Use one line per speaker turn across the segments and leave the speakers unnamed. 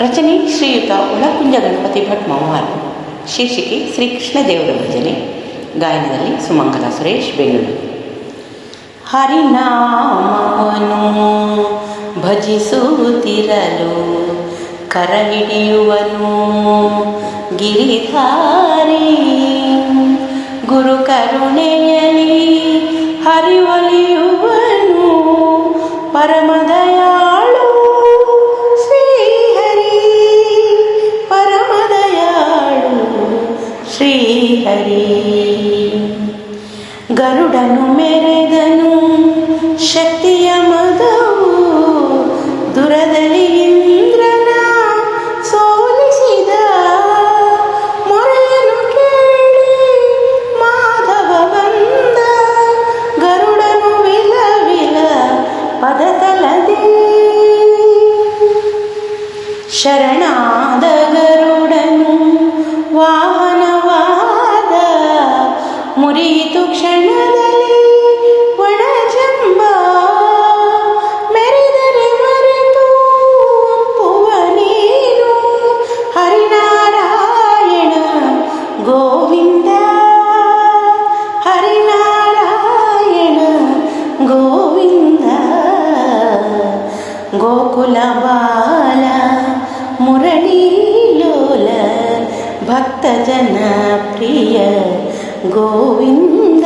ರಚನೆ ಶ್ರೀಯುತ ಉಳಕುಂಜ ಗಣಪತಿ ಭಟ್ ಶೀರ್ಷಿಕೆ ಶ್ರೀಕೃಷ್ಣದೇವರ ಭಜನೆ. ಗಾಯನದಲ್ಲಿ ಸುಮಂಗಲ ಸುರೇಶ್ ಬೆಂಗಳೂರು ಹರಿನಾಮವನು ಭಜಿಸುತ್ತಿರಲು ಕರ ಹಿಡಿಯುವನು ಗಿರಿಧಾರಿ. ಶ್ರೀಹರಿ ಗರುಡನು ಮೆರೆದನು ಶಕ್ತಿಯ ಮದವು ದುರದಲ್ಲಿ ಇಂದ್ರನ ಸೋಲಿಸಿದ ಮೊರೆಯನ್ನು ಕೇಳಿ ಮಾಧವ ಬಂದ ಗರುಡನು ವಿಲ ವಿಲ ಪದತಲದೆ ಶರಣಾದ ಗರುಡನು ವಾಹನವಾದ గోకుల బాల మురళీలోల భక్తజన ప్రియ గోవింద.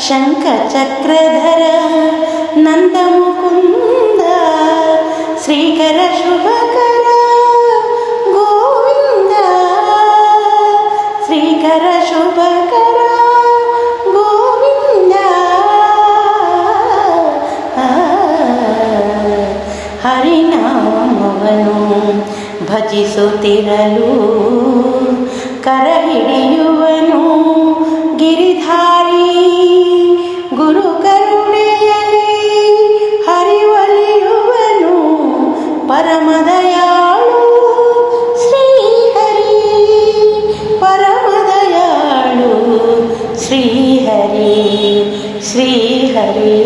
శంఖ చక్రధర నందముకుంద శ్రీకర శుభకర గోవింద. శ్రీకర శుభకర ಭಜಿಸುತ್ತಿರಲು ಕರಹಿಡಿಯುವನು ಗಿರಿಧಾರಿ ಗುರು ಕರುಣೆಯಲ್ಲಿ ಹರಿವಲಿಯುವನು ಪರಮದಯಾಳು ಶ್ರೀಹರಿ ಪರಮದಯಾಳು ಶ್ರೀಹರಿ ಶ್ರೀಹರಿ